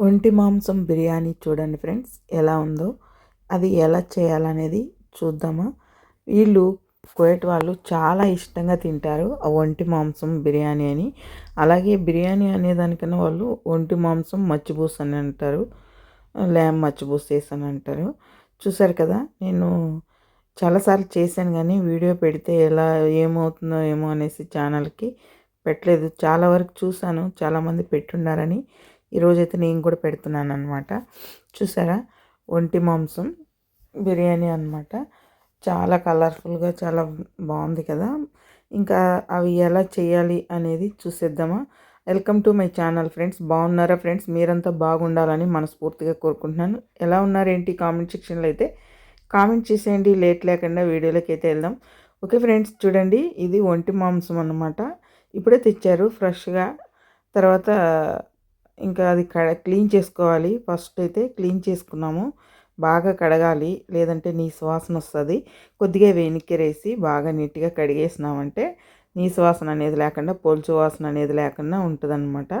ఒంటి మాంసం బిర్యానీ చూడండి ఫ్రెండ్స్ ఎలా ఉందో అది ఎలా చేయాలనేది చూద్దామా? వీళ్ళు కోయట్ వాళ్ళు చాలా ఇష్టంగా తింటారు ఆ ఒంటి మాంసం బిర్యానీ అని. అలాగే బిర్యానీ అనేదానికన్నా వాళ్ళు ఒంటి మాంసం మచ్చిబూస్ అని అంటారు ల్యామ్ మచ్చిబూస్ చేసాను అంటారు. చూసారు కదా నేను చాలాసార్లు చేశాను కానీ వీడియో పెడితే ఎలా ఏమవుతుందో ఏమో అనేసి ఛానల్కి పెట్టలేదు. చాలా వరకు చూశాను చాలామంది పెట్టున్నారని ఈరోజైతే నేను కూడా పెడుతున్నాను అనమాట చూసారా? ఒంటి మాంసం బిర్యానీ అనమాట చాలా కలర్ఫుల్గా చాలా బాగుంది కదా? ఇంకా అవి ఎలా చేయాలి అనేది చూసేద్దామా? Welcome to my channel friends. బాగున్నారా ఫ్రెండ్స్? మీరంతా బాగుండాలని మనస్ఫూర్తిగా కోరుకుంటున్నాను. ఎలా ఉన్నారేంటి? కామెంట్ సెక్షన్లో అయితే కామెంట్ చేసేయండి. లేట్ లేకుండా వీడియోలోకి అయితే వెళ్దాం. ఓకే ఫ్రెండ్స్ చూడండి. ఇది ఒంటి మాంసం అనమాట ఇప్పుడే తెచ్చారు ఫ్రెష్గా. తర్వాత ఇంకా అది క్లీన్ చేసుకోవాలి. ఫస్ట్ అయితే క్లీన్ చేసుకున్నాము. బాగా కడగాలి. లేదంటే నీ సువాసన వస్తుంది. కొద్దిగా వేనికెరేసి బాగా నీట్గా కడిగేసినామంటే నీ సువాసన అనేది లేకుండా పోల్చు వాసన అనేది లేకుండా ఉంటుందన్నమాట.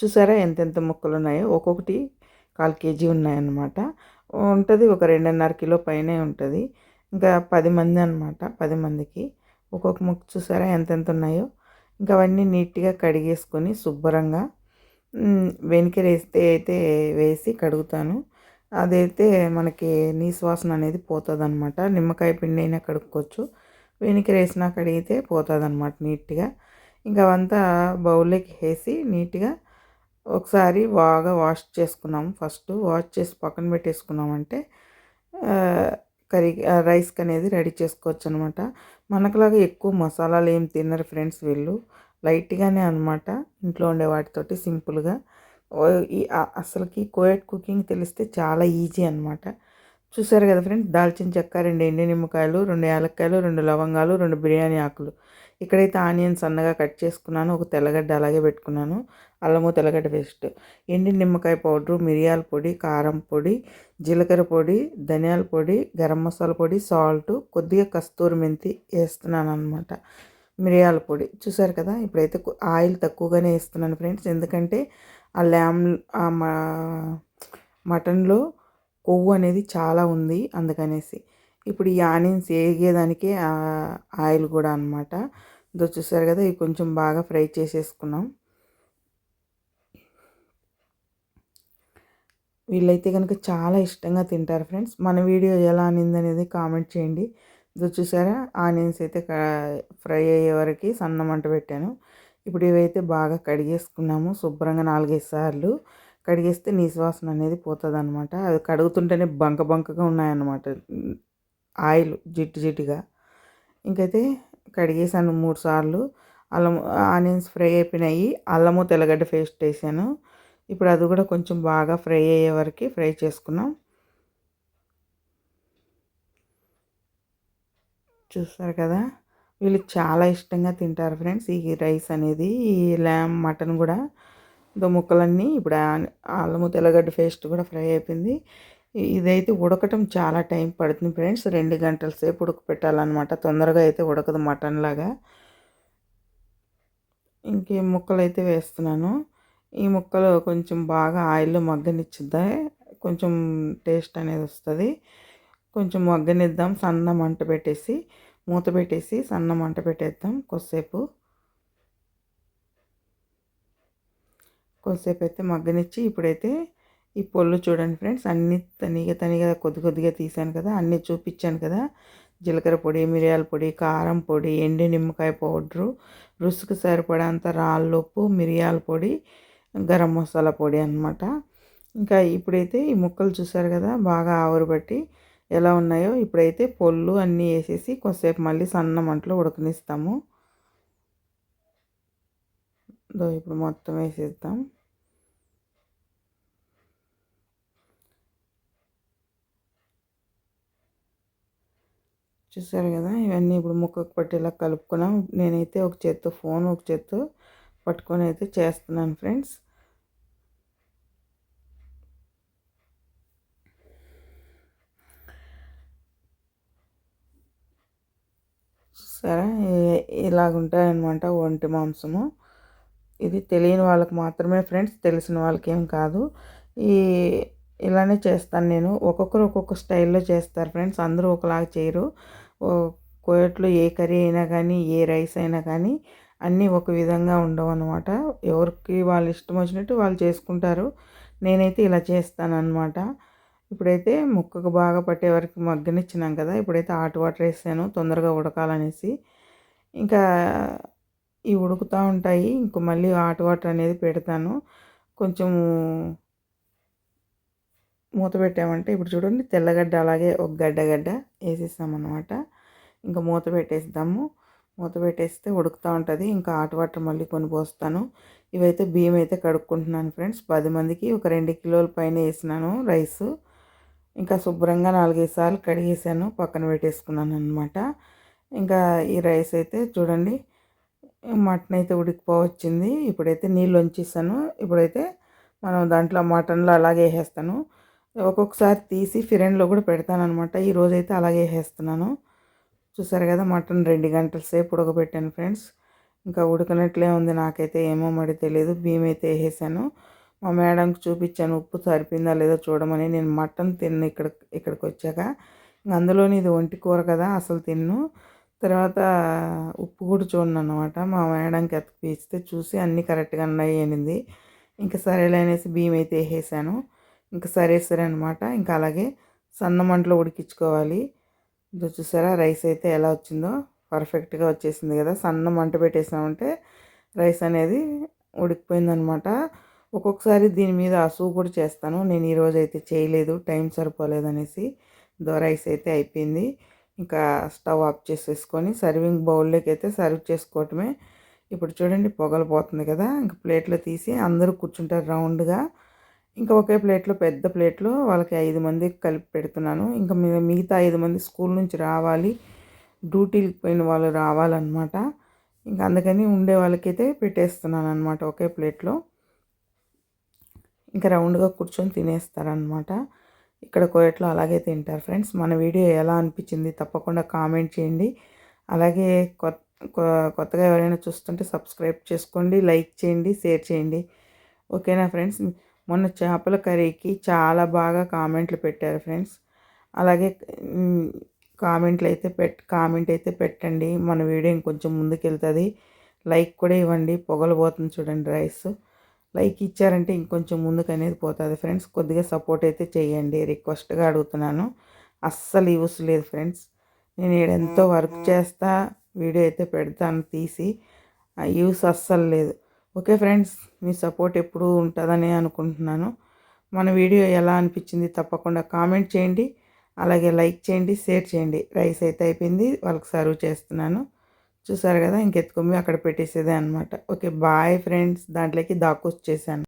చూసారా ఎంతెంత ముక్కలు ఉన్నాయో ఒక్కొక్కటి కాల్ కేజీ ఉన్నాయన్నమాట. ఉంటుంది ఒక రెండున్నర కిలో పైనే ఉంటుంది. ఇంకా పది మంది అనమాట పది మందికి. ఒక్కొక్క ముక్క చూసారా ఎంతెంత ఉన్నాయో? ఇంకా అవన్నీ నీట్గా కడిగేసుకొని శుభ్రంగా వెనికరేస్తే అయితే వేసి కడుగుతాను. అదైతే మనకి నీసువాసన అనేది పోతుంది అనమాట నిమ్మకాయ పిండి అయినా కడుక్కోవచ్చు. వెనికర వేసినా కడిగితే పోతుంది అనమాట నీట్గా. ఇంకా అవంతా బౌల్లోకి వేసి నీట్గా ఒకసారి బాగా వాష్ చేసుకున్నాం. ఫస్ట్ వాష్ చేసి పక్కన పెట్టేసుకున్నామంటే కర్రీ రైస్కి అనేది రెడీ చేసుకోవచ్చు అనమాట మనకులాగా ఎక్కువ మసాలాలు ఏం తినరు ఫ్రెండ్స్ వీళ్ళు. లైట్గానే అనమాట ఇంట్లో ఉండే వాటితోటి సింపుల్గా. ఈ అసలుకి కోయట్ కుకింగ్ తెలిస్తే చాలా ఈజీ అనమాట చూసారు కదా ఫ్రెండ్స్ దాల్చిన చెక్క రెండు ఎండి నిమ్మకాయలు రెండు యాలక్కాయలు రెండు లవంగాలు రెండు బిర్యానీ ఆకులు. ఇక్కడైతే ఆనియన్స్ సన్నగా కట్ చేసుకున్నాను ఒక తెల్లగడ్డ అలాగే పెట్టుకున్నాను. అల్లము తెల్లగడ్డ పేస్ట్. ఎండి నిమ్మకాయ పౌడరు మిరియాల పొడి కారం పొడి జీలకర్ర పొడి ధనియాల పొడి గరం మసాలా పొడి సాల్ట్ కొద్దిగా కస్తూరి మెంతి వేస్తున్నాను అనమాట మిరియాల పొడి. చూసారు కదా? ఇప్పుడైతే ఆయిల్ తక్కువగానే వేస్తున్నాను ఫ్రెండ్స్. ఎందుకంటే ఆ ల్యామ్ మటన్లో కొవ్వు అనేది చాలా ఉంది అందుకనేసి. ఇప్పుడు ఈ ఆనియన్స్ వేగేదానికి ఆయిల్ కూడా అనమాట ఇదో చూసారు కదా? ఇవి కొంచెం బాగా ఫ్రై చేసేసుకున్నాం. వీళ్ళైతే కనుక చాలా ఇష్టంగా తింటారు ఫ్రెండ్స్. మన వీడియో ఎలా అనింది అనేది కామెంట్ చేయండి. ఇది చూసారా ఆనియన్స్ అయితే ఫ్రై అయ్యే వరకు సన్న మంట పెట్టాను. ఇప్పుడు ఇవైతే బాగా కడిగేసుకున్నాము. శుభ్రంగా నాలుగైదు సార్లు కడిగేస్తే నీసువాసన అనేది పోతుంది అనమాట అది కడుగుతుంటేనే బంక బంకగా ఉన్నాయన్నమాట. ఆయిల్ జిట్టు జిట్టుగా ఇంకైతే కడిగేసాను మూడు సార్లు. అల్లం ఆనియన్స్ ఫ్రై అయిపోయినాయి. అల్లము తెల్లగడ్డ పేస్ట్ వేసాను. ఇప్పుడు అది కూడా కొంచెం బాగా ఫ్రై అయ్యే వరకు ఫ్రై చేసుకున్నాం. చూస్తారు కదా! వీళ్ళు చాలా ఇష్టంగా తింటారు ఫ్రెండ్స్. ఈ రైస్ అనేది ఈ ల్యామ్ మటన్ కూడా దో ముక్కలన్నీ ఇప్పుడు అల్లము తెల్లగడ్డ పేస్ట్ కూడా ఫ్రై అయిపోయింది. ఇదైతే ఉడకటం చాలా టైం పడుతుంది ఫ్రెండ్స్. రెండు గంటల సేపు ఉడకపెట్టాలన్నమాట. తొందరగా అయితే ఉడకదు మటన్ లాగా. ఇంకే ముక్కలు అయితే వేస్తున్నాను. ఈ ముక్కలు కొంచెం బాగా ఆయిల్లో మగ్గనిచ్చిద్దా? కొంచెం టేస్ట్ అనేది వస్తుంది. కొంచెం మగ్గనిద్దాం. సన్న మంట పెట్టేసి మూత పెట్టేసి సన్న మంట పెట్టేద్దాం కొద్దిసేపు. కొద్దిసేపు అయితే మగ్గనిచ్చి ఇప్పుడైతే ఈ పొల్లు చూడండి ఫ్రెండ్స్ అన్ని తనిగా తనిగా కొద్ది కొద్దిగా తీసాను కదా అన్నీ చూపించాను కదా. జీలకర్ర పొడి మిరియాల పొడి కారం పొడి ఎండి నిమ్మకాయ పౌడరు రుసుకు సరిపడంత రాళ్ళుప్పు మిరియాల పొడి గరం మసాలా పొడి అనమాట ఇంకా ఇప్పుడైతే ఈ ముక్కలు చూసారు కదా బాగా ఆవురు బట్టి ఎలా ఉన్నాయో ఇప్పుడైతే పొల్లు అన్నీ వేసేసి కొద్దిసేపు మళ్ళీ సన్న మంటలో ఉడకనిస్తాము. ఇప్పుడు మొత్తం వేసేద్దాం. చూసారు కదా ఇవన్నీ ఇప్పుడు ముక్కకు పట్టేలా కలుపుకున్నాం. నేనైతే ఒక చేత్తో ఫోన్ ఒక చేత్తో పట్టుకొని అయితే చేస్తున్నాను ఫ్రెండ్స్. సరే ఇలాగుంటాయన్నమాట ఒంటి మాంసము. ఇది తెలియని వాళ్ళకి మాత్రమే ఫ్రెండ్స్ తెలిసిన వాళ్ళకి ఏం కాదు. ఈ ఇలానే చేస్తాను నేను. ఒక్కొక్కరు ఒక్కొక్క స్టైల్లో చేస్తారు ఫ్రెండ్స్ అందరూ ఒకలాగా చేయరు. కోయట్లో ఏ కర్రీ అయినా కానీ ఏ రైస్ అయినా కానీ అన్నీ ఒక విధంగా ఉండవు అనమాట ఎవరికి వాళ్ళు ఇష్టం వచ్చినట్టు వాళ్ళు చేసుకుంటారు. నేనైతే ఇలా చేస్తాను అనమాట ఇప్పుడైతే ముక్కకు బాగా పట్టే వరకు మగ్గనిచ్చినాం కదా ఇప్పుడైతే హాట్ వాటర్ వేసాను తొందరగా ఉడకాలనేసి. ఇంకా ఇవి ఉడుకుతూ ఉంటాయి ఇంక మళ్ళీ హాట్ వాటర్ అనేది పెడతాను. కొంచెము మూత పెట్టామంటే ఇప్పుడు చూడండి తెల్లగడ్డ అలాగే ఒక గడ్డ గడ్డ వేసేసామన్నమాట. ఇంకా మూత పెట్టేస్తాము మూత పెట్టేస్తే ఉడుకుతూ ఉంటుంది ఇంకా హాట్ వాటర్ మళ్ళీ కొని పోస్తాను. ఇవైతే బియ్యం అయితే కడుక్కుంటున్నాను ఫ్రెండ్స్. పది మందికి ఒక రెండు కిలోల పైన వేసినాను రైస్. ఇంకా శుభ్రంగా నాలుగైదు సార్లు కడిగేసాను పక్కన పెట్టేసుకున్నాను అనమాట ఇంకా ఈ రైస్ అయితే చూడండి మటన్ అయితే ఉడికిపోవచ్చింది. ఇప్పుడైతే నీళ్ళు వంచేసాను ఇప్పుడైతే మనం దాంట్లో మటన్లో అలాగే వేసేస్తాను. ఒక్కొక్కసారి తీసి ఫిరెన్లో కూడా పెడతాను అనమాట ఈరోజైతే అలాగే వేసేస్తున్నాను చూసారు కదా మటన్ రెండు గంటల సేపు ఉడకబెట్టాను ఫ్రెండ్స్. ఇంకా ఉడకనట్లే ఉంది నాకైతే ఏమో మరి తెలియదు బియ్యం అయితే వేసేసాను. మా మేడంకి చూపించాను ఉప్పు సరిపోయిందా లేదో చూడమని. నేను మటన్ తిన్ను ఇక్కడ ఇక్కడికి వచ్చాక. అందులోని ఇది ఒంటి కూర కదా అసలు తిన్ను. తర్వాత ఉప్పు కూడా చూడను అనమాట మా మేడంకి ఎత్తిపిస్తే చూసి అన్నీ కరెక్ట్గా ఉన్నాయి అనింది. ఇంకా సరేలేనేసి బియ్యం అయితే వేసేసాను. ఇంకా సరే సరే అనమాట ఇంకా అలాగే సన్న మంటలో ఉడికించుకోవాలి. ఇది చూసారా రైస్ అయితే ఎలా వచ్చిందో. పర్ఫెక్ట్గా వచ్చేసింది కదా. సన్న మంట పెట్టేసామంటే రైస్ అనేది ఉడికిపోయిందనమాట ఒక్కొక్కసారి దీని మీద అసూ కూడా చేస్తాను. నేను ఈరోజు అయితే చేయలేదు టైం సరిపోలేదు అనేసి రైస్ అయితే అయిపోయింది. ఇంకా స్టవ్ ఆఫ్ చేసేసుకొని సర్వింగ్ బౌల్లోకి అయితే సర్వ్ చేసుకోవటమే. ఇప్పుడు చూడండి పొగలు పోతుంది కదా ఇంకా ప్లేట్లో తీసి అందరూ కూర్చుంటారు రౌండ్గా. ఇంకా ఒకే ప్లేట్లో పెద్ద ప్లేట్లో వాళ్ళకి ఐదు మందికి కలిపి పెడుతున్నాను. ఇంకా మిగతా ఐదు మంది స్కూల్ నుంచి రావాలి డ్యూటీకి పోయిన వాళ్ళు రావాలన్నమాట. ఇంకా అందుకని ఉండే వాళ్ళకైతే పెట్టేస్తున్నాను అనమాట ఒకే ప్లేట్లో. ఇంకా రౌండ్గా కూర్చొని తినేస్తారనమాట ఇక్కడ కోయట్లో అలాగే తింటారు ఫ్రెండ్స్. మన వీడియో ఎలా అనిపించింది తప్పకుండా కామెంట్ చేయండి. అలాగే కొత్తగా ఎవరైనా చూస్తుంటే సబ్స్క్రైబ్ చేసుకోండి లైక్ చేయండి షేర్ చేయండి. ఓకేనా ఫ్రెండ్స్? మొన్న చేపల కర్రీకి చాలా బాగా కామెంట్లు పెట్టారు ఫ్రెండ్స్. అలాగే కామెంట్లు అయితే పెట్ కామెంట్ అయితే పెట్టండి. మన వీడియో ఇంకొంచెం ముందుకెళ్తుంది. లైక్ కూడా ఇవ్వండి. పొగలు పోతుంది చూడండి రైస్. లైక్ ఇచ్చారంటే ఇంకొంచెం ముందుకు అనేది పోతుంది. ఫ్రెండ్స్ కొద్దిగా సపోర్ట్ అయితే చేయండి. రిక్వెస్ట్గా అడుగుతున్నాను. అస్సలు యూస్ లేదు ఫ్రెండ్స్. నేను ఎంతో వర్క్ చేస్తా వీడియో అయితే పెడతాను తీసి. యూస్ అస్సలు లేదు. ఓకే ఫ్రెండ్స్ మీ సపోర్ట్ ఎప్పుడూ ఉంటుందని అనుకుంటున్నాను. మన వీడియో ఎలా అనిపించింది తప్పకుండా కామెంట్ చేయండి. అలాగే లైక్ చేయండి షేర్ చేయండి. రైస్ అయితే అయిపోయింది. వాళ్ళకి సర్వ్ చేస్తున్నాను. చూసారు కదా ఇంకెత్తుకొని అక్కడ పెట్టేసేదే అనమాట ఓకే బాయ్ ఫ్రెండ్స్. దాంట్లోకి దాకొచ్చేసాను